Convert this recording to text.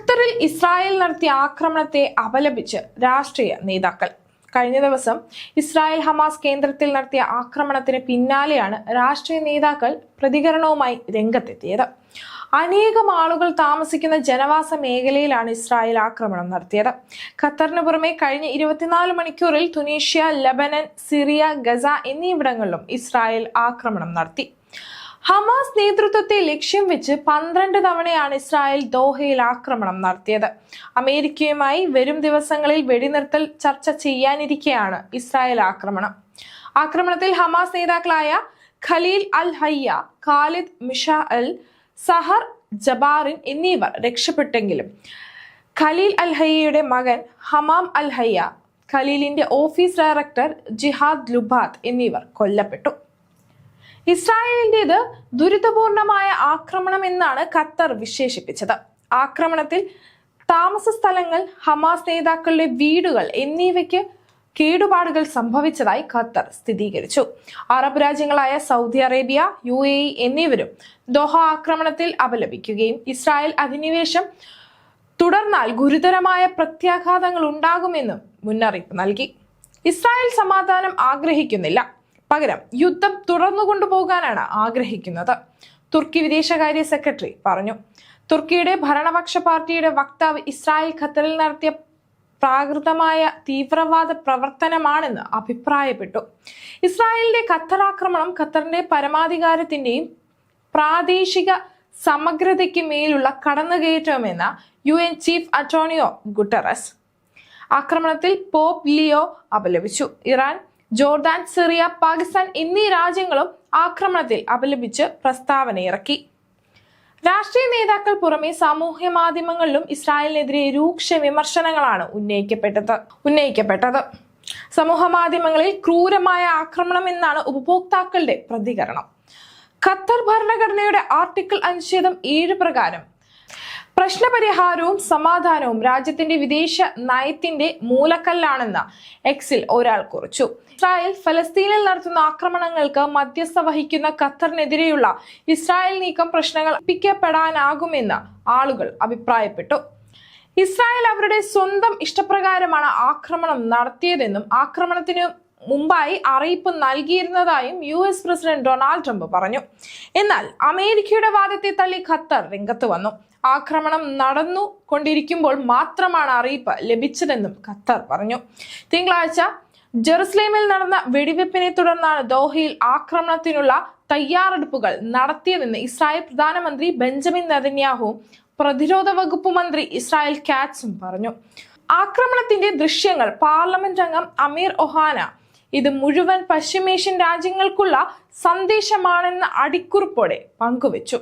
ഖത്തറിൽ ഇസ്രായേൽ നടത്തിയ ആക്രമണത്തെ അപലപിച്ച് രാഷ്ട്രീയ നേതാക്കൾ. കഴിഞ്ഞ ദിവസം ഇസ്രായേൽ ഹമാസ് കേന്ദ്രത്തിൽ നടത്തിയ ആക്രമണത്തിന് പിന്നാലെയാണ് രാഷ്ട്രീയ നേതാക്കൾ പ്രതികരണവുമായി രംഗത്തെത്തിയത്. അനേകം ആളുകൾ താമസിക്കുന്ന ജനവാസ മേഖലയിലാണ് ഇസ്രായേൽ ആക്രമണം നടത്തിയത്. ഖത്തറിന് പുറമെ കഴിഞ്ഞ ഇരുപത്തിനാല് മണിക്കൂറിൽ തുനീഷ്യ ലബനൻ സിറിയ ഗസ എന്നിവിടങ്ങളിലും ഇസ്രായേൽ ആക്രമണം നടത്തി. ഹമാസ് നേതൃത്വത്തെ ലക്ഷ്യം വെച്ച് പന്ത്രണ്ട് തവണയാണ് ഇസ്രായേൽ ദോഹയിൽ ആക്രമണം നടത്തിയത്. അമേരിക്കയുമായി വരും ദിവസങ്ങളിൽ വെടിനിർത്തൽ ചർച്ച ചെയ്യാനിരിക്കെയാണ് ഇസ്രായേൽ ആക്രമണം. ആക്രമണത്തിൽ ഹമാസ് നേതാക്കളായ ഖലീൽ അൽ ഹയ്യ ഖാലിദ് മിഷാൽ സഹർ ജബാറിൻ എന്നിവർ രക്ഷപ്പെട്ടെങ്കിലും ഖലീൽ അൽ ഹയ്യയുടെ മകൻ ഹമാം അൽ ഹയ്യ ഖലീലിന്റെ ഓഫീസ് ഡയറക്ടർ ജിഹാദ് ലുബാദ് എന്നിവർ കൊല്ലപ്പെട്ടു. ഇസ്രായേലിന്റേത് ദുരിതപൂർണമായ ആക്രമണം എന്നാണ് ഖത്തർ വിശേഷിപ്പിച്ചത്. ആക്രമണത്തിൽ താമസ സ്ഥലങ്ങൾ ഹമാസ് നേതാക്കളുടെ വീടുകൾ എന്നിവയ്ക്ക് കേടുപാടുകൾ സംഭവിച്ചതായി ഖത്തർ സ്ഥിരീകരിച്ചു. Arab രാജ്യങ്ങളായ Saudi Arabia U A E എന്നിവരും ദോഹ ആക്രമണത്തിൽ അപലപിക്കുകയും ഇസ്രായേൽ അധിനിവേശം തുടർന്നാൽ ഗുരുതരമായ പ്രത്യാഘാതങ്ങൾ ഉണ്ടാകുമെന്നും മുന്നറിയിപ്പ് നൽകി. ഇസ്രായേൽ സമാധാനം ആഗ്രഹിക്കുന്നില്ല. പകരം യുദ്ധം തുടർന്നു കൊണ്ടുപോകാനാണ് ആഗ്രഹിക്കുന്നത്. തുർക്കി വിദേശകാര്യ സെക്രട്ടറി പറഞ്ഞു തുർക്കിയുടെ ഭരണപക്ഷ പാർട്ടിയുടെ വക്താവ് ഇസ്രായേൽ ഖത്തറിൽ നടത്തിയ പ്രാകൃതമായ തീവ്രവാദ പ്രവർത്തനമാണെന്ന് അഭിപ്രായപ്പെട്ടു. ഇസ്രായേലിന്റെ ഖത്തർ ആക്രമണം ഖത്തറിന്റെ പരമാധികാരത്തിന്റെയും പ്രാദേശിക സമഗ്രതയ്ക്ക് മേലുള്ള കടന്നുകയറ്റമെന്ന U N chief Antonio Guterres ആക്രമണത്തിൽ പോപ്പ് ലിയോ അപലപിച്ചു. ഇറാൻ ജോർദാൻ സിറിയ പാകിസ്ഥാൻ എന്നീ രാജ്യങ്ങളും ആക്രമണത്തിൽ അപലപിച്ച് പ്രസ്താവന ഇറക്കി. രാഷ്ട്രീയ നേതാക്കൾ പുറമെ സാമൂഹ്യ മാധ്യമങ്ങളിലും ഇസ്രായേലിനെതിരെ രൂക്ഷ വിമർശനങ്ങളാണ് ഉന്നയിക്കപ്പെട്ടത് ഉന്നയിക്കപ്പെട്ടത്. സമൂഹ മാധ്യമങ്ങളിൽ ക്രൂരമായ ആക്രമണം എന്നാണ് ഉപഭോക്താക്കളുടെ പ്രതികരണം. ഖത്തർ ഭരണഘടനയുടെ ആർട്ടിക്കിൾ അനുച്ഛേദം ഏഴ് പ്രകാരം പ്രശ്നപരിഹാരവും സമാധാനവും രാജ്യത്തിന്റെ വിദേശ നയത്തിന്റെ മൂലക്കല്ലാണെന്ന് എക്സിൽ ഒരാൾ കുറിച്ചു. ഇസ്രായേൽ ഫലസ്തീനിൽ നടത്തുന്ന ആക്രമണങ്ങൾക്ക് മധ്യസ്ഥ വഹിക്കുന്ന ഖത്തറിനെതിരെയുള്ള ഇസ്രായേൽ നീക്കം പ്രശ്നങ്ങൾ ഒപ്പിക്കപ്പെടാനാകുമെന്ന് ആളുകൾ അഭിപ്രായപ്പെട്ടു. ഇസ്രായേൽ അവരുടെ സ്വന്തം ഇഷ്ടപ്രകാരമാണ് ആക്രമണം നടത്തിയതെന്നും ആക്രമണത്തിന് മുമ്പായി അറിയിപ്പ് നൽകിയിരുന്നതായും U S president Donald Trump പറഞ്ഞു. എന്നാൽ അമേരിക്കയുടെ വാദത്തെ തള്ളി ഖത്തർ രംഗത്ത് വന്നു. ആക്രമണം നടന്നു കൊണ്ടിരിക്കുമ്പോൾ മാത്രമാണ് അറിയിപ്പ് ലഭിച്ചതെന്നും ഖത്തർ പറഞ്ഞു. തിങ്കളാഴ്ച ജെറുസലേമിൽ നടന്ന വെടിവെപ്പിനെ തുടർന്നാണ് ദോഹയിൽ ആക്രമണത്തിനുള്ള തയ്യാറെടുപ്പുകൾ നടത്തിയതെന്ന് ഇസ്രായേൽ പ്രധാനമന്ത്രി ബെഞ്ചമിൻ നെതന്യാഹുവും പ്രതിരോധ വകുപ്പ് മന്ത്രി ഇസ്രായേൽ കാറ്റ്സും പറഞ്ഞു. ആക്രമണത്തിന്റെ ദൃശ്യങ്ങൾ പാർലമെന്റ് അംഗം അമീർ ഒഹാന ഇത് മുഴുവൻ പശ്ചിമേഷ്യൻ രാജ്യങ്ങൾക്കുള്ള സന്ദേശമാണെന്ന അടിക്കുറിപ്പോടെ പങ്കുവച്ചു.